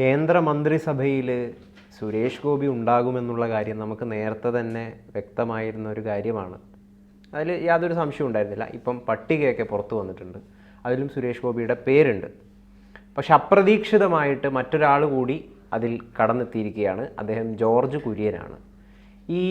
കേന്ദ്ര മന്ത്രിസഭയിൽ സുരേഷ് ഗോപി ഉണ്ടാകുമെന്നുള്ള കാര്യം നമുക്ക് നേരത്തെ തന്നെ വ്യക്തമായിരുന്ന ഒരു കാര്യമാണ്. അതിൽ യാതൊരു സംശയവും ഉണ്ടായിരുന്നില്ല. ഇപ്പം പട്ടികയൊക്കെ പുറത്തു വന്നിട്ടുണ്ട്. അതിലും സുരേഷ് ഗോപിയുടെ പേരുണ്ട്. പക്ഷെ അപ്രതീക്ഷിതമായിട്ട് മറ്റൊരാൾ കൂടി അതിൽ കടന്നെത്തിയിരിക്കുകയാണ്. അദ്ദേഹം ജോർജ് കുര്യനാണ്. ഈ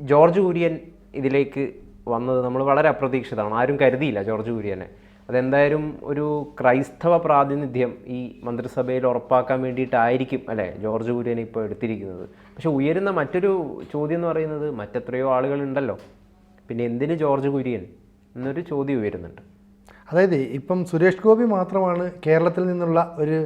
ജോർജ് കുര്യൻ ഇതിലേക്ക് വന്നത് നമ്മൾ വളരെ അപ്രതീക്ഷിതമാണ്. ആരും കരുതിയില്ല ജോർജ് കുര്യനെ. അതെന്തായാലും ഒരു ക്രൈസ്തവ പ്രാതിനിധ്യം ഈ മന്ത്രിസഭയിൽ ഉറപ്പാക്കാൻ വേണ്ടിയിട്ടായിരിക്കും അല്ലേ ജോർജ് കുര്യൻ ഇപ്പോൾ എടുത്തിരിക്കുന്നത്. പക്ഷെ ഉയരുന്ന മറ്റൊരു ചോദ്യം എന്ന് പറയുന്നത് മറ്റെത്രയോ ആളുകളുണ്ടല്ലോ. പിന്നെ എന്തിന് ജോർജ് കുര്യൻ എന്നൊരു ചോദ്യം ഉയരുന്നുണ്ട്. അതായത് ഇപ്പം സുരേഷ് ഗോപി മാത്രമാണ് കേരളത്തിൽ നിന്നുള്ള ഒരു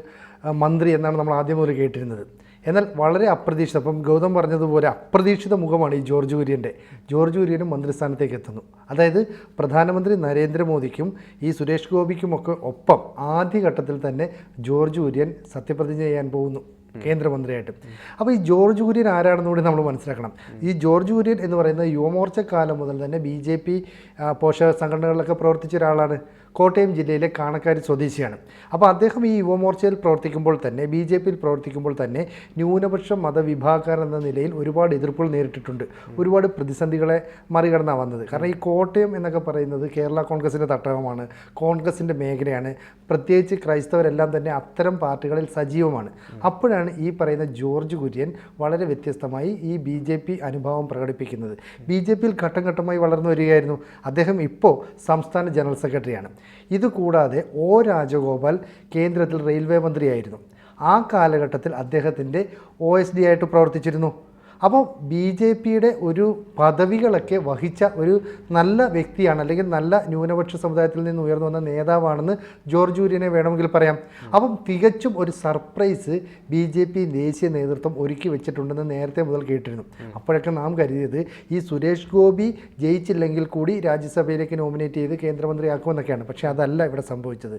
മന്ത്രി എന്നാണ് നമ്മൾ ആദ്യം മുതൽ കേട്ടിരുന്നത്. എന്നാൽ വളരെ അപ്രതീക്ഷിത. അപ്പം ഗൗതം പറഞ്ഞതുപോലെ അപ്രതീക്ഷിത മുഖമാണ് ഈ ജോർജ് കുര്യന്റെ. ജോർജ് കുര്യനും മന്ത്രിസ്ഥാനത്തേക്ക് എത്തുന്നു. അതായത് പ്രധാനമന്ത്രി നരേന്ദ്രമോദിക്കും ഈ സുരേഷ് ഗോപിക്കുമൊക്കെ ഒപ്പം ആദ്യഘട്ടത്തിൽ തന്നെ ജോർജ് കുര്യൻ സത്യപ്രതിജ്ഞ ചെയ്യാൻ പോകുന്നു കേന്ദ്രമന്ത്രിയായിട്ട്. അപ്പോൾ ഈ ജോർജ് കുര്യൻ ആരാണെന്ന് കൂടി നമ്മൾ മനസ്സിലാക്കണം. ഈ ജോർജ് കുര്യൻ എന്ന് പറയുന്നത് യുവമോർച്ച കാലം മുതൽ തന്നെ ബി ജെ പി പോഷക സംഘടനകളിലൊക്കെ പ്രവർത്തിച്ച ഒരാളാണ്. കോട്ടയം ജില്ലയിലെ കാണക്കാരി സ്വദേശിയാണ്. അപ്പോൾ അദ്ദേഹം ഈ യുവമോർച്ചയിൽ പ്രവർത്തിക്കുമ്പോൾ തന്നെ ബി ജെ പിയിൽ പ്രവർത്തിക്കുമ്പോൾ തന്നെ ന്യൂനപക്ഷ മതവിഭാഗക്കാരൻ എന്ന നിലയിൽ ഒരുപാട് എതിർപ്പുകൾ നേരിട്ടിട്ടുണ്ട്. ഒരുപാട് പ്രതിസന്ധികളെ മറികടന്നാണ് വന്നത്. കാരണം ഈ കോട്ടയം എന്നൊക്കെ പറയുന്നത് കേരള കോൺഗ്രസിന്റെ തട്ടകമാണ് കോൺഗ്രസിന്റെ മേഖലയാണ്. പ്രത്യേകിച്ച് ക്രൈസ്തവരെല്ലാം തന്നെ അത്തരം പാർട്ടികളിൽ സജീവമാണ്. അപ്പോഴാണ് ഈ പറയുന്ന ജോർജ് കുര്യൻ വളരെ വ്യത്യസ്തമായി ഈ ബി ജെ പി അനുഭവം പ്രകടിപ്പിക്കുന്നത്. ബി ജെ പിയിൽ ഘട്ടം ഘട്ടമായി വളർന്നു വരികയായിരുന്നു. അദ്ദേഹം ഇപ്പോൾ സംസ്ഥാന ജനറൽ സെക്രട്ടറിയാണ്. ഇതുകൂടാതെ ഒ രാജഗോപാൽ കേന്ദ്രത്തിൽ റെയിൽവേ മന്ത്രിയായിരുന്നു. ആ കാലഘട്ടത്തിൽ അദ്ദേഹത്തിന്റെ ഒ എസ് ഡി ആയിട്ട് പ്രവർത്തിച്ചിരുന്നു. അപ്പോൾ ബി ജെ പിയുടെ ഒരു പദവികളൊക്കെ വഹിച്ച ഒരു നല്ല വ്യക്തിയാണ് അല്ലെങ്കിൽ നല്ല ന്യൂനപക്ഷ സമുദായത്തിൽ നിന്ന് ഉയർന്നു വന്ന നേതാവാണെന്ന് ജോർജ് കുര്യനെ വേണമെങ്കിൽ പറയാം. അപ്പം തികച്ചും ഒരു സർപ്രൈസ് ബി ജെ പി ദേശീയ നേതൃത്വം ഒരുക്കി വെച്ചിട്ടുണ്ടെന്ന് നേരത്തെ മുതൽ കേട്ടിരുന്നു. അപ്പോഴൊക്കെ നാം കരുതിയത് ഈ സുരേഷ് ഗോപി ജയിച്ചില്ലെങ്കിൽ കൂടി രാജ്യസഭയിലേക്ക് നോമിനേറ്റ് ചെയ്ത് കേന്ദ്രമന്ത്രിയാക്കുമെന്നൊക്കെയാണ്. പക്ഷേ അതല്ല ഇവിടെ സംഭവിച്ചത്.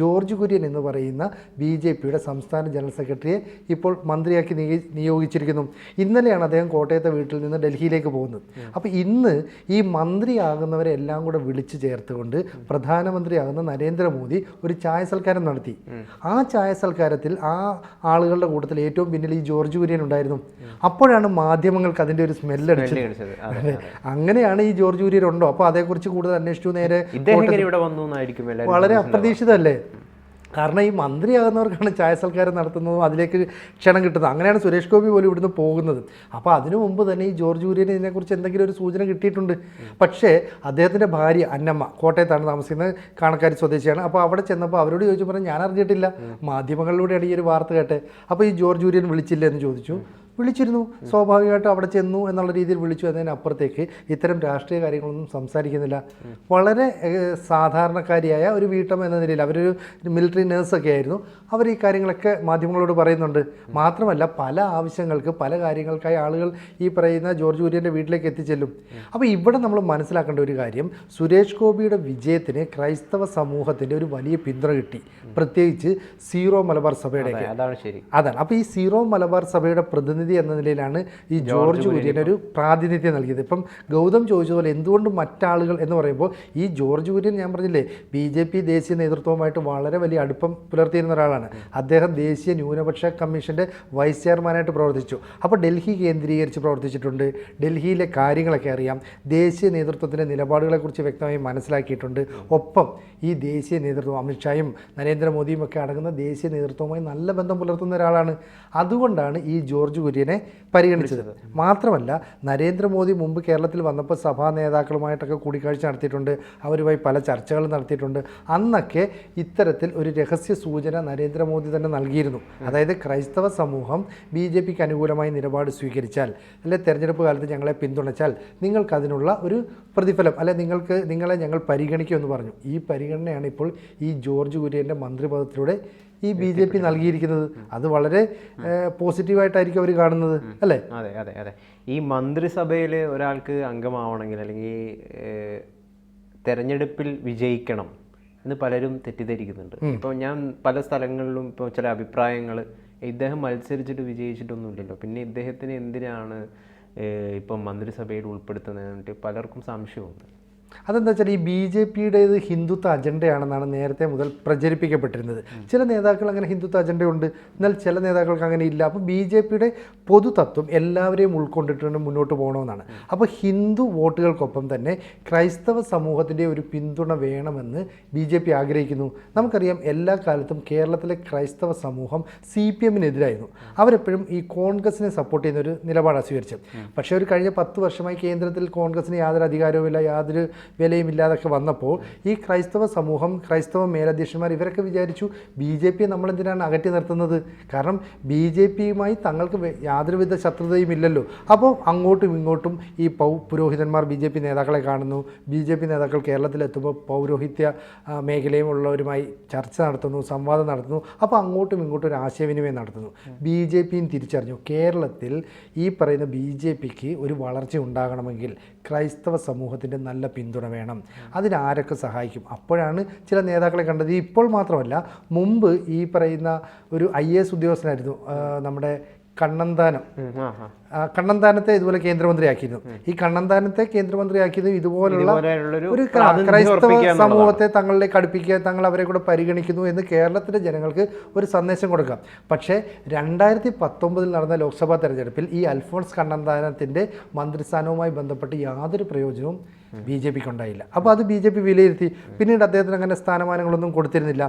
ജോർജ് കുര്യൻ എന്ന് പറയുന്ന ബി ജെ പിയുടെ സംസ്ഥാന ജനറൽ സെക്രട്ടറിയെ ഇപ്പോൾ മന്ത്രിയാക്കി നിയോഗിച്ചിരിക്കുന്നു. ഇന്നലെയാണ് അദ്ദേഹം കോട്ടയത്തെ വീട്ടിൽ നിന്ന് ഡൽഹിയിലേക്ക് പോകുന്നത്. അപ്പോൾ ഇന്ന് ഈ മന്ത്രിയാകുന്നവരെ എല്ലാം കൂടെ വിളിച്ചു ചേർത്തുകൊണ്ട് പ്രധാനമന്ത്രിയാകുന്ന നരേന്ദ്രമോദി ഒരു ചായ സൽക്കാരം നടത്തി. ആ ചായ സൽക്കാരത്തിൽ ആ ആളുകളുടെ കൂട്ടത്തിൽ ഏറ്റവും പിന്നിൽ ഈ ജോർജ് കുര്യൻ ഉണ്ടായിരുന്നു. അപ്പോഴാണ് മാധ്യമങ്ങൾക്ക് അതിന്റെ ഒരു സ്മെല്ല് അടിച്ചത്. അങ്ങനെയാണ് ഈ ജോർജ് കുര്യൻ ഉണ്ടോ? അപ്പോൾ അതേക്കുറിച്ച് കൂടുതൽ അന്വേഷിച്ചു നേരെ വളരെ അപ്രതീക്ഷിതമല്ലേ? കാരണം ഈ മന്ത്രിയാകുന്നവർക്കാണ് ചായ സൽക്കാരം നടത്തുന്നതും അതിലേക്ക് ക്ഷണം കിട്ടുന്നത്. അങ്ങനെയാണ് സുരേഷ് ഗോപി പോലും ഇവിടുന്ന് പോകുന്നത്. അപ്പോൾ അതിനു മുമ്പ് തന്നെ ഈ ജോർജ് കുര്യന് ഇതിനെക്കുറിച്ച് എന്തെങ്കിലും ഒരു സൂചന കിട്ടിയിട്ടുണ്ട്. പക്ഷേ അദ്ദേഹത്തിന്റെ ഭാര്യ അന്നമ്മ കോട്ടയത്താണ് താമസിക്കുന്നത് കാണക്കാരി സ്വദേശിയാണ്. അപ്പോൾ അവിടെ ചെന്നപ്പോൾ അവരോട് ചോദിച്ചു പറഞ്ഞു ഞാൻ അറിഞ്ഞിട്ടില്ല. മാധ്യമങ്ങളിലൂടെയാണ് ഈ ഒരു വാർത്ത കേട്ടെ. അപ്പോൾ ഈ ജോർജ് കുര്യൻ വിളിച്ചില്ല എന്ന് ചോദിച്ചു. വിളിച്ചിരുന്നു. സ്വാഭാവികമായിട്ടും അവിടെ ചെന്നു എന്നുള്ള രീതിയിൽ വിളിച്ചു. അതിനപ്പുറത്തേക്ക് ഇത്തരം രാഷ്ട്രീയ കാര്യങ്ങളൊന്നും സംസാരിക്കുന്നില്ല. വളരെ സാധാരണക്കാരിയായ ഒരു വീട്ടമ്മ എന്ന നിലയിൽ അവരൊരു മിലിറ്ററി നേഴ്സൊക്കെ ആയിരുന്നു. അവർ ഈ കാര്യങ്ങളൊക്കെ മാധ്യമങ്ങളോട് പറയുന്നുണ്ട്. മാത്രമല്ല പല ആവശ്യങ്ങൾക്ക് പല കാര്യങ്ങൾക്കായി ആളുകൾ ഈ പറയുന്ന ജോർജ് കുര്യന്റെ വീട്ടിലേക്ക് എത്തിച്ചെല്ലും. അപ്പോൾ ഇവിടെ നമ്മൾ മനസ്സിലാക്കേണ്ട ഒരു കാര്യം സുരേഷ് ഗോപിയുടെ വിജയത്തിന് ക്രൈസ്തവ സമൂഹത്തിന്റെ ഒരു വലിയ പിന്തുണ കിട്ടി. പ്രത്യേകിച്ച് സീറോ മലബാർ സഭയുടെ അതാണ് ശരി. അതാണ്. അപ്പോൾ ഈ സീറോ മലബാർ സഭയുടെ പ്രതിനിധി എന്ന നിലയിലാണ് ഈ ജോർജ് കുര്യൻ ഒരു പ്രാതിനിധ്യം നൽകിയത്. ഇപ്പം ഗൗതം ചോദിച്ചതുപോലെ എന്തുകൊണ്ട് മറ്റാളുകൾ എന്ന് പറയുമ്പോൾ ഈ ജോർജ് കുര്യൻ ഞാൻ പറഞ്ഞില്ലേ ബി ജെ പി ദേശീയ നേതൃത്വവുമായിട്ട് വളരെ വലിയ അടുപ്പം പുലർത്തിയിരുന്ന ഒരാളാണ്. അദ്ദേഹം ദേശീയ ന്യൂനപക്ഷ കമ്മീഷന്റെ വൈസ് ചെയർമാനായിട്ട് പ്രവർത്തിച്ചു. അപ്പോൾ ഡൽഹി കേന്ദ്രീകരിച്ച് പ്രവർത്തിച്ചിട്ടുണ്ട്. ഡൽഹിയിലെ കാര്യങ്ങളൊക്കെ അറിയാം. ദേശീയ നേതൃത്വത്തിന്റെ നിലപാടുകളെക്കുറിച്ച് വ്യക്തമായി മനസ്സിലാക്കിയിട്ടുണ്ട്. ഒപ്പം ഈ ദേശീയ നേതൃത്വം അമിത്ഷായും നരേന്ദ്രമോദിയും ഒക്കെ അടങ്ങുന്ന ദേശീയ നേതൃത്വവുമായി നല്ല ബന്ധം പുലർത്തുന്ന ഒരാളാണ്. അതുകൊണ്ടാണ് ഈ ജോർജ് കുര്യനെ പരിഗണിച്ചത്. മാത്രമല്ല നരേന്ദ്രമോദി മുമ്പ് കേരളത്തിൽ വന്നപ്പോൾ സഭാ നേതാക്കളുമായിട്ടൊക്കെ കൂടിക്കാഴ്ച നടത്തിയിട്ടുണ്ട്. അവരുമായി പല ചർച്ചകളും നടത്തിയിട്ടുണ്ട്. അന്നൊക്കെ ഇത്തരത്തിൽ ഒരു രഹസ്യ സൂചന നരേന്ദ്രമോദി തന്നെ നൽകിയിരുന്നു. അതായത് ക്രൈസ്തവ സമൂഹം ബി ജെ പിക്ക് അനുകൂലമായി നിലപാട് സ്വീകരിച്ചാൽ അല്ലെ തെരഞ്ഞെടുപ്പ് കാലത്ത് ഞങ്ങളെ പിന്തുണച്ചാൽ നിങ്ങൾക്ക് അതിനുള്ള ഒരു പ്രതിഫലം അല്ലെ നിങ്ങൾക്ക് നിങ്ങളെ ഞങ്ങൾ പരിഗണിക്കുമെന്ന് പറഞ്ഞു. ഈ പരിഗണനയാണ് ഇപ്പോൾ ഈ ജോർജ് കുര്യന്റെ മന്ത്രിപദത്തിലൂടെ ഈ ബി ജെ പി നൽകിയിരിക്കുന്നത്. അത് വളരെ പോസിറ്റീവായിട്ടായിരിക്കും അവർ കാണുന്നത് അല്ലേ? അതെ അതെ അതെ. ഈ മന്ത്രിസഭയിൽ ഒരാൾക്ക് അംഗമാവണമെങ്കിൽ അല്ലെങ്കിൽ തെരഞ്ഞെടുപ്പിൽ വിജയിക്കണം എന്ന് പലരും തെറ്റിദ്ധരിക്കുന്നുണ്ട്. ഇപ്പോൾ ഞാൻ പല സ്ഥലങ്ങളിലും ഇപ്പോൾ ചില അഭിപ്രായങ്ങൾ ഇദ്ദേഹം മത്സരിച്ചിട്ട് വിജയിച്ചിട്ടൊന്നുമില്ലല്ലോ. പിന്നെ ഇദ്ദേഹത്തിന് എന്തിനാണ് ഇപ്പം മന്ത്രിസഭയിൽ ഉൾപ്പെടുത്തുന്നതിട്ട് പലർക്കും സംശയമുണ്ട്. അതെന്താ വെച്ചാൽ ഈ ബി ജെ പിയുടേത് ഹിന്ദുത്വ അജണ്ടയാണെന്നാണ് നേരത്തെ മുതൽ പ്രചരിപ്പിക്കപ്പെട്ടിരുന്നത്. ചില നേതാക്കൾ അങ്ങനെ ഹിന്ദുത്വ അജണ്ടയുണ്ട്. എന്നാൽ ചില നേതാക്കൾക്ക് അങ്ങനെ ഇല്ല. അപ്പോൾ ബി ജെ പിയുടെ പൊതുതത്വം എല്ലാവരെയും ഉൾക്കൊണ്ടിട്ട് മുന്നോട്ട് പോകണമെന്നാണ്. അപ്പോൾ ഹിന്ദു വോട്ടുകൾക്കൊപ്പം തന്നെ ക്രൈസ്തവ സമൂഹത്തിന്റെ ഒരു പിന്തുണ വേണമെന്ന് ബി ജെ പി ആഗ്രഹിക്കുന്നു. നമുക്കറിയാം എല്ലാ കാലത്തും കേരളത്തിലെ ക്രൈസ്തവ സമൂഹം സി പി എമ്മിനെതിരായിരുന്നു. അവരെപ്പോഴും ഈ കോൺഗ്രസിനെ സപ്പോർട്ട് ചെയ്യുന്ന ഒരു നിലപാടാണ് സ്വീകരിച്ചത്. പക്ഷേ ഒരു കഴിഞ്ഞ പത്ത് വർഷമായി കേന്ദ്രത്തിൽ കോൺഗ്രസിന് യാതൊരു അധികാരവുമില്ല യാതൊരു വിലയും ഇല്ലാതൊക്കെ വന്നപ്പോൾ ഈ ക്രൈസ്തവ സമൂഹം ക്രൈസ്തവ മേലധ്യക്ഷന്മാർ ഇവരൊക്കെ വിചാരിച്ചു ബി ജെ പിയെ നമ്മളെന്തിനാണ് അകറ്റി നിർത്തുന്നത്? കാരണം ബി ജെ പിയുമായി തങ്ങൾക്ക് യാതൊരുവിധ ശത്രുതയും ഇല്ലല്ലോ. അപ്പോൾ അങ്ങോട്ടും ഇങ്ങോട്ടും ഈ പൗ പുരോഹിതന്മാർ ബി ജെ പി നേതാക്കളെ കാണുന്നു. ബി ജെ പി നേതാക്കൾ കേരളത്തിലെത്തുമ്പോൾ പൗരോഹിത്യ മേഖലയുമുള്ളവരുമായി ചർച്ച നടത്തുന്നു സംവാദം നടത്തുന്നു. അപ്പോൾ അങ്ങോട്ടും ഇങ്ങോട്ടും ഒരു ആശയവിനിമയം നടത്തുന്നു. ബി ജെ പിയും തിരിച്ചറിഞ്ഞു കേരളത്തിൽ ഈ പറയുന്ന ബി ജെ പിക്ക് ഒരു വളർച്ച ഉണ്ടാകണമെങ്കിൽ ക്രൈസ്തവ സമൂഹത്തിന്റെ നല്ല പിന്തുണ വേണം. അതിനാരൊക്കെ സഹായിക്കും? അപ്പോഴാണ് ചില നേതാക്കളെ കണ്ടത്. ഇപ്പോൾ മാത്രമല്ല മുമ്പ് ഈ പറയുന്ന ഒരു ഐ എ എസ് ഉദ്യോഗസ്ഥനായിരുന്നു നമ്മുടെ കണ്ണന്താനം. കണ്ണന്താനത്തെ ഇതുപോലെ കേന്ദ്രമന്ത്രിയാക്കിയിരുന്നു. ഈ കണ്ണന്താനത്തെ കേന്ദ്രമന്ത്രിയാക്കിയത് ഇതുപോലുള്ള ഒരു ക്രൈസ്തവ സമൂഹത്തെ തങ്ങളിലേക്ക് അടുപ്പിക്കുക തങ്ങൾ അവരെ കൂടെ പരിഗണിക്കുന്നു എന്ന് കേരളത്തിലെ ജനങ്ങൾക്ക് ഒരു സന്ദേശം കൊടുക്കാം. പക്ഷേ രണ്ടായിരത്തി പത്തൊമ്പതിൽ നടന്ന ലോക്സഭാ തെരഞ്ഞെടുപ്പിൽ ഈ അൽഫോൺസ് കണ്ണന്താനത്തിന്റെ മന്ത്രിസ്ഥാനവുമായി ബന്ധപ്പെട്ട് യാതൊരു പ്രയോജനവും ബി ജെ പിക്ക് ഉണ്ടായില്ല അപ്പോൾ അത് ബി ജെ പി വിലയിരുത്തി. പിന്നീട് അദ്ദേഹത്തിന് അങ്ങനെ സ്ഥാനമാനങ്ങളൊന്നും കൊടുത്തിരുന്നില്ല.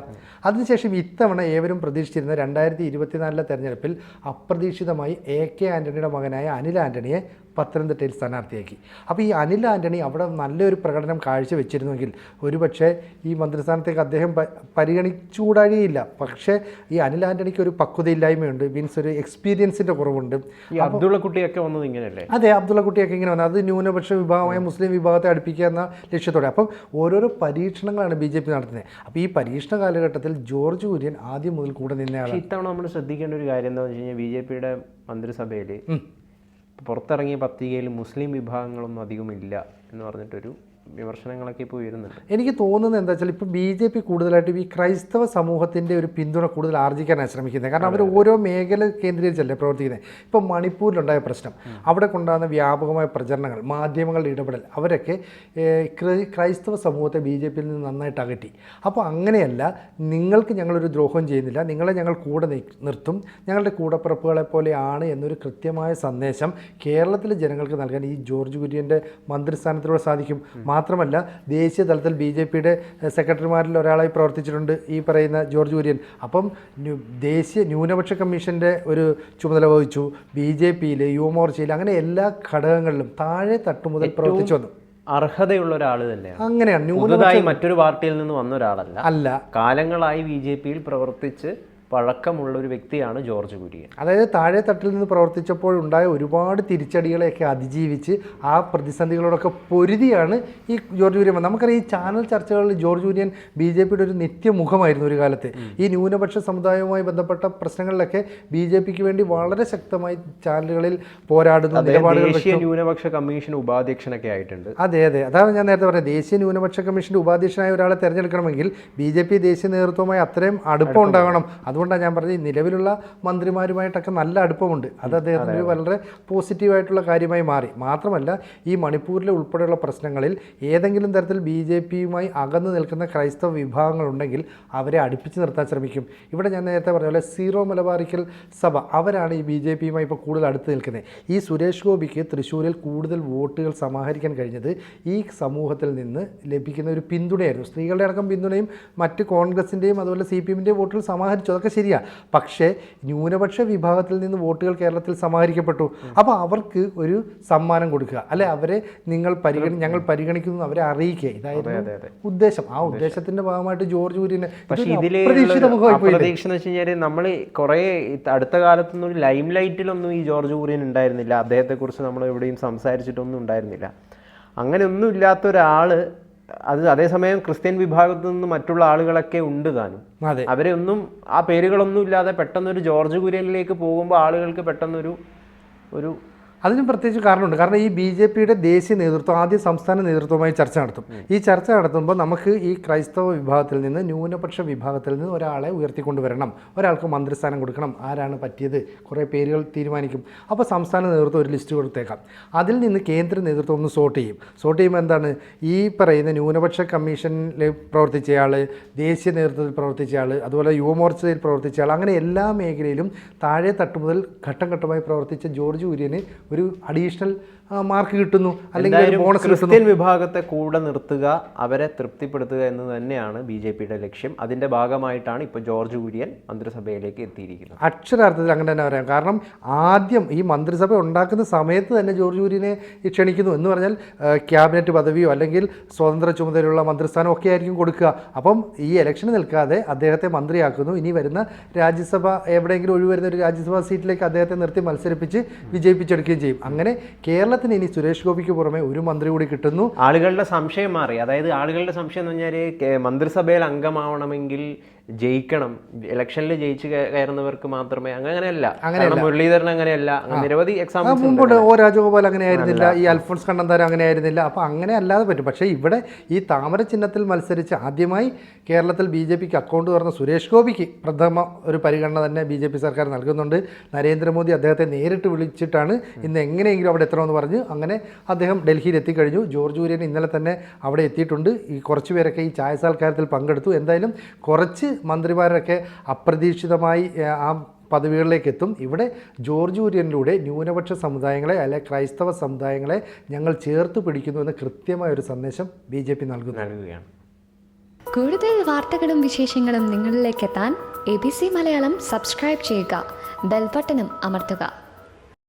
അതിനുശേഷം ഇത്തവണ ഏവരും പ്രതീക്ഷിച്ചിരുന്ന രണ്ടായിരത്തി ഇരുപത്തിനാലിലെ തെരഞ്ഞെടുപ്പിൽ അപ്രതീക്ഷിതമായി എ കെ ആന്റണിയുടെ മകനായ അനിൽ ആന്റണിയെ പത്തനംതിട്ടയിൽ സ്ഥാനാർത്ഥിയാക്കി. അപ്പോൾ ഈ അനിൽ ആന്റണി അവിടെ നല്ലൊരു പ്രകടനം കാഴ്ചവെച്ചിരുന്നെങ്കിൽ ഒരുപക്ഷെ ഈ മന്ത്രിസ്ഥാനത്തേക്ക് അദ്ദേഹം പരിഗണിച്ചുകൂടാഴിയില്ല പക്ഷേ ഈ അനിൽ ആന്റണിക്ക് ഒരു പക്വതയില്ലായ്മയുണ്ട്. മീൻസ് ഒരു എക്സ്പീരിയൻസിന്റെ കുറവുണ്ട്. അബ്ദുള്ള കുട്ടിയൊക്കെ വന്നത് ഇങ്ങനെയല്ലേ? അതെ അബ്ദുള്ള കുട്ടിയൊക്കെ ഇങ്ങനെ വന്നത് അത് ന്യൂനപക്ഷ വിഭാഗമായ മുസ്ലിം വിഭാഗത്തെ അടുപ്പിക്കുക എന്ന ലക്ഷ്യത്തോടെ. അപ്പം ഓരോരോ പരീക്ഷണങ്ങളാണ് ബി ജെ പി നടത്തുന്നത്. അപ്പോൾ ഈ പരീക്ഷണ കാലഘട്ടത്തിൽ ജോർജ് കുര്യൻ ആദ്യം മുതൽ കൂടെ നിന്നയാളാണ്. ഇത്തവണ നമ്മൾ ശ്രദ്ധിക്കേണ്ട ഒരു കാര്യം എന്താണെന്ന് വെച്ച് കഴിഞ്ഞാൽ ബി ജെ പിയുടെ മന്ത്രിസഭയിൽ പുറത്തിറങ്ങിയ പത്രികയിൽ മുസ്ലിം വിഭാഗങ്ങളൊന്നും അധികമില്ല എന്ന് പറഞ്ഞിട്ടൊരു വിമർശനങ്ങളൊക്കെ ഇപ്പോൾ വരുന്നുണ്ട് എനിക്ക് തോന്നുന്നത് എന്താ വെച്ചാൽ ഇപ്പോൾ ബി ജെ പി കൂടുതലായിട്ടും ഈ ക്രൈസ്തവ സമൂഹത്തിന്റെ ഒരു പിന്തുണ കൂടുതൽ ആർജിക്കാനാണ് ശ്രമിക്കുന്നത്. കാരണം അവർ ഓരോ മേഖല കേന്ദ്രീകരിച്ചല്ലേ പ്രവർത്തിക്കുന്നത് ഇപ്പോൾ മണിപ്പൂരിലുണ്ടായ പ്രശ്നം. അവിടെ കൊണ്ടാകുന്ന വ്യാപകമായ പ്രചരണങ്ങൾ മാധ്യമങ്ങളുടെ ഇടപെടൽ അവരൊക്കെ ക്രൈസ്തവ സമൂഹത്തെ ബി ജെ പിയിൽ നിന്ന് നന്നായിട്ട് അകറ്റി. അപ്പോൾ അങ്ങനെയല്ല നിങ്ങൾക്ക് ഞങ്ങളൊരു ദ്രോഹം ചെയ്യുന്നില്ല നിങ്ങളെ ഞങ്ങൾ കൂടെ നിർത്തും ഞങ്ങളുടെ കൂടപ്പിറപ്പുകളെ പോലെയാണ് എന്നൊരു കൃത്യമായ സന്ദേശം കേരളത്തിലെ ജനങ്ങൾക്ക് നൽകാൻ ഈ ജോർജ് കുര്യന്റെ മന്ത്രിസ്ഥാനത്തിലൂടെ സാധിക്കും. മാത്രമല്ല ദേശീയ തലത്തിൽ ബി ജെ പിയുടെ സെക്രട്ടറിമാരിൽ ഒരാളായി പ്രവർത്തിച്ചിട്ടുണ്ട് ഈ പറയുന്ന ജോർജ് കുര്യൻ. അപ്പം ദേശീയ ന്യൂനപക്ഷ കമ്മീഷന്റെ ഒരു ചുമതല വഹിച്ചു ബി ജെ പിയിൽ യുവമോർച്ചയിൽ അങ്ങനെ എല്ലാ ഘടകങ്ങളിലും താഴെ തട്ടുമുതൽ പ്രവർത്തിച്ചു വന്നു. അർഹതയുള്ള ഒരാൾ തന്നെയാണ്. അങ്ങനെയാണ്. പുതുതായി മറ്റൊരു പാർട്ടിയിൽ നിന്ന് വന്ന ഒരാളല്ല. അല്ല. കാലങ്ങളായി ബി ജെ പിയിൽ പ്രവർത്തിച്ച് പഴക്കമുള്ള ഒരു വ്യക്തിയാണ് ജോർജ് കുര്യൻ. അതായത് താഴെ തട്ടിൽ നിന്ന് പ്രവർത്തിച്ചപ്പോൾ ഉണ്ടായ ഒരുപാട് തിരിച്ചടികളെയൊക്കെ അതിജീവിച്ച് ആ പ്രതിസന്ധികളോടൊക്കെ പൊരുതിയാണ് ഈ ജോർജ് കുര്യൻ നമുക്കറിയാം ഈ ചാനൽ ചർച്ചകളിൽ ജോർജ് കുര്യൻ ബി ജെ പിയുടെ ഒരു നിത്യമുഖമായിരുന്നു ഒരു കാലത്ത്. ഈ ന്യൂനപക്ഷ സമുദായവുമായി ബന്ധപ്പെട്ട പ്രശ്നങ്ങളിലൊക്കെ ബി ജെ പിക്ക് വേണ്ടി വളരെ ശക്തമായി ചാനലുകളിൽ പോരാടുന്ന നിലപാടുകൾ ന്യൂനപക്ഷ കമ്മീഷൻ ഉപാധ്യക്ഷനൊക്കെ ആയിട്ടുണ്ട്. അതെ അതെ. അതാണ് ഞാൻ നേരത്തെ പറഞ്ഞത്. ദേശീയ ന്യൂനപക്ഷ കമ്മീഷന്റെ ഉപാധ്യക്ഷനായ ഒരാളെ തെരഞ്ഞെടുക്കണമെങ്കിൽ ബി ജെ പി ദേശീയ നേതൃത്വവുമായി അത്രയും അടുപ്പം ഉണ്ടാകണം. അതുകൊണ്ടാണ് ഞാൻ പറഞ്ഞത് ഈ നിലവിലുള്ള മന്ത്രിമാരുമായിട്ടൊക്കെ നല്ല അടുപ്പമുണ്ട്. അത് അദ്ദേഹത്തിന് ഒരു വളരെ പോസിറ്റീവായിട്ടുള്ള കാര്യമായി മാറി. മാത്രമല്ല ഈ മണിപ്പൂരിലെ ഉൾപ്പെടെയുള്ള പ്രശ്നങ്ങളിൽ ഏതെങ്കിലും തരത്തിൽ ബി ജെ പിയുമായി അകന്നു നിൽക്കുന്ന ക്രൈസ്തവ വിഭാഗങ്ങളുണ്ടെങ്കിൽ അവരെ അടുപ്പിച്ച് നിർത്താൻ ശ്രമിക്കും. ഇവിടെ ഞാൻ നേരത്തെ പറഞ്ഞ പോലെ സീറോ മലബാറിക്കൽ സഭ അവരാണ് ഈ ബി ജെ പിയുമായി ഇപ്പോൾ കൂടുതൽ അടുത്ത് നിൽക്കുന്നത്. ഈ സുരേഷ് ഗോപിക്ക് തൃശ്ശൂരിൽ കൂടുതൽ വോട്ടുകൾ സമാഹരിക്കാൻ കഴിഞ്ഞത് ഈ സമൂഹത്തിൽ നിന്ന് ലഭിക്കുന്ന ഒരു പിന്തുണയായിരുന്നു. സ്ത്രീകളുടെ അടക്കം പിന്തുണയും മറ്റ് കോൺഗ്രസിന്റെയും അതുപോലെ സി പി എമ്മിന്റെയും വോട്ടുകൾ സമാഹരിച്ചു. അതൊക്കെ ശരിയാണ് പക്ഷേ ന്യൂനപക്ഷ വിഭാഗത്തിൽ നിന്ന് വോട്ടുകൾ കേരളത്തിൽ സമാഹരിക്കപ്പെട്ടു. അപ്പോൾ അവർക്ക് ഒരു സമ്മാനം കൊടുക്കുക. അല്ലെ? അവരെ നിങ്ങൾ പരിഗണി ഞങ്ങൾ പരിഗണിക്കുന്നു അവരെ അറിയിക്കുക. ഇതായിരുന്നു. ഉദ്ദേശം. ആ ഉദ്ദേശത്തിന്റെ ഭാഗമായിട്ട് ജോർജ് കുര്യനെ പക്ഷേ ഇതിലെ എന്ന് വെച്ച് കഴിഞ്ഞാൽ നമ്മൾ കുറേ അടുത്ത കാലത്തൊന്നും ലൈം ലൈറ്റിലൊന്നും ഈ ജോർജ് കുര്യൻ ഉണ്ടായിരുന്നില്ല. അദ്ദേഹത്തെക്കുറിച്ച് നമ്മൾ എവിടെയും സംസാരിച്ചിട്ടൊന്നും ഉണ്ടായിരുന്നില്ല. അങ്ങനെ ഒന്നും ഇല്ലാത്ത ഒരാൾ അത് അതേസമയം ക്രിസ്ത്യൻ വിഭാഗത്തു നിന്ന് മറ്റുള്ള ആളുകളൊക്കെ ഉണ്ട് താനും. അതെ. അവരെ ഒന്നും ആ പേരുകളൊന്നും ഇല്ലാതെ പെട്ടെന്നൊരു ജോർജ് കുര്യനിലേക്ക് പോകുമ്പോൾ ആളുകൾക്ക് പെട്ടെന്നൊരു ഒരു അതിന് പ്രത്യേകിച്ച് കാരണമുണ്ട്. കാരണം ഈ ബി ജെ പിയുടെ ദേശീയ നേതൃത്വം ആദ്യം സംസ്ഥാന നേതൃത്വമായി ചർച്ച നടത്തും. ഈ ചർച്ച നടത്തുമ്പോൾ നമുക്ക് ഈ ക്രൈസ്തവ വിഭാഗത്തിൽ നിന്ന് ന്യൂനപക്ഷ വിഭാഗത്തിൽ നിന്ന് ഒരാളെ ഉയർത്തിക്കൊണ്ടുവരണം. ഒരാൾക്ക് മന്ത്രിസ്ഥാനം കൊടുക്കണം. ആരാണ് പറ്റിയത്? കുറേ പേരുകൾ തീരുമാനിക്കും. അപ്പോൾ സംസ്ഥാന നേതൃത്വം ഒരു ലിസ്റ്റ് കൊടുത്തേക്കാം. അതിൽ നിന്ന് കേന്ദ്ര നേതൃത്വം ഒന്ന് സോർട്ട് ചെയ്യും. സോർട്ട് ചെയ്യുമ്പോൾ എന്താണ്? ഈ പറയുന്ന ന്യൂനപക്ഷ കമ്മീഷനിൽ പ്രവർത്തിച്ചയാൾ ദേശീയ നേതൃത്വത്തിൽ പ്രവർത്തിച്ചയാൾ അതുപോലെ യുവമോർച്ചയിൽ പ്രവർത്തിച്ചയാൾ അങ്ങനെ എല്ലാ മേഖലയിലും താഴെ തട്ട് മുതൽ ഘട്ടം ഘട്ടമായി പ്രവർത്തിച്ച ജോർജ് കുര്യന് ഒരു അഡീഷണൽ മാർക്ക് കിട്ടുന്നു. അല്ലെങ്കിൽ ബോണസ് ക്രിസ്ത്യൻ വിഭാഗത്തെ കൂടെ നിർത്തുക അവരെ തൃപ്തിപ്പെടുത്തുക എന്ന് തന്നെയാണ് ബി ജെ പിയുടെ ലക്ഷ്യം. അതിന്റെ ഭാഗമായിട്ടാണ് ഇപ്പോൾ ജോർജ് കുര്യൻ മന്ത്രിസഭയിലേക്ക് എത്തിയിരിക്കുന്നത്. അക്ഷരാർത്ഥത്തിൽ അങ്ങനെ തന്നെ പറയാം. കാരണം ആദ്യം ഈ മന്ത്രിസഭ ഉണ്ടാക്കുന്ന സമയത്ത് തന്നെ ജോർജ് കുര്യനെ ക്ഷണിക്കുന്നു. എന്ന് പറഞ്ഞാൽ ക്യാബിനറ്റ് പദവിയോ അല്ലെങ്കിൽ സ്വതന്ത്ര ചുമതലയുള്ള മന്ത്രിസ്ഥാനം ഒക്കെ ആയിരിക്കും കൊടുക്കുക. അപ്പം ഈ ഇലക്ഷൻ നിൽക്കാതെ അദ്ദേഹത്തെ മന്ത്രിയാക്കുന്നു. ഇനി വരുന്ന രാജ്യസഭ എവിടെയെങ്കിലും ഒഴിവരുന്ന ഒരു രാജ്യസഭാ സീറ്റിലേക്ക് അദ്ദേഹത്തെ നിർത്തി മത്സരിപ്പിച്ച് വിജയിപ്പിച്ചെടുക്കുകയും ചെയ്യും. അങ്ങനെ കേരളത്തിന് ഇനി സുരേഷ് ഗോപിക്ക് പുറമെ ഒരു മന്ത്രി കൂടി കിട്ടുന്നു. ആളുകളുടെ സംശയം മാറി. അതായത് ആളുകളുടെ സംശയം എന്ന് പറഞ്ഞാൽ മന്ത്രിസഭയിൽ അംഗമാവണമെങ്കിൽ ജയിക്കണം. ഇലക്ഷനിൽ ജയിച്ച് കയ- കയറുന്നവർക്ക് മാത്രമേ അങ്ങനെയല്ല. അങ്ങനെയല്ല. മുരളീധരൻ അങ്ങനെയല്ല. അങ്ങനെ നിരവധി എക്സാമ്പിൾസ് മുമ്പോട്ട് ഓ രാജഗോപാൽ അങ്ങനെ ആയിരുന്നില്ല. ഈ അൽഫോൺസ് കണ്ണന്താരം അങ്ങനെ ആയിരുന്നില്ല. അപ്പോൾ അങ്ങനെ അല്ലാതെ പറ്റും. പക്ഷേ ഇവിടെ ഈ താമര ചിഹ്നത്തിൽ മത്സരിച്ച് ആദ്യമായി കേരളത്തിൽ ബി ജെ പിക്ക് അക്കൗണ്ട് തുറന്ന സുരേഷ് ഗോപിക്ക് പ്രഥമ ഒരു പരിഗണന തന്നെ ബി ജെ പി സർക്കാർ നൽകുന്നുണ്ട്. നരേന്ദ്രമോദി അദ്ദേഹത്തെ നേരിട്ട് വിളിച്ചിട്ടാണ് ഇന്ന് എങ്ങനെയെങ്കിലും അവിടെ എത്തണമെന്ന് പറഞ്ഞു അങ്ങനെ അദ്ദേഹം ഡൽഹിയിൽ എത്തിക്കഴിഞ്ഞു. ജോർജ് കുര്യൻ ഇന്നലെ തന്നെ അവിടെ എത്തിയിട്ടുണ്ട്. ഈ കുറച്ച് പേരൊക്കെ ഈ ചായസാൽക്കാരത്തിൽ പങ്കെടുത്തു. എന്തായാലും കുറച്ച് മന്ത്രിമാരൊക്കെ അപ്രതീക്ഷിതമായി ആ പദവികളിലേക്ക് എത്തും ഇവിടെ ജോർജ് കുര്യനിലൂടെ ന്യൂനപക്ഷ സമുദായങ്ങളെ അല്ലെ ക്രൈസ്തവ സമുദായങ്ങളെ ഞങ്ങൾ ചേർത്ത് പിടിക്കുന്നു എന്ന കൃത്യമായ ഒരു സന്ദേശം ബി ജെ പി നൽകുന്നു. നൽകുകയാണ്. കൂടുതൽ വാർത്തകളും വിശേഷങ്ങളും നിങ്ങളിലേക്ക് എത്താൻ A B C Malayalam subscribe ചെയ്യുക. ബെൽബട്ടനും അമർത്തുക.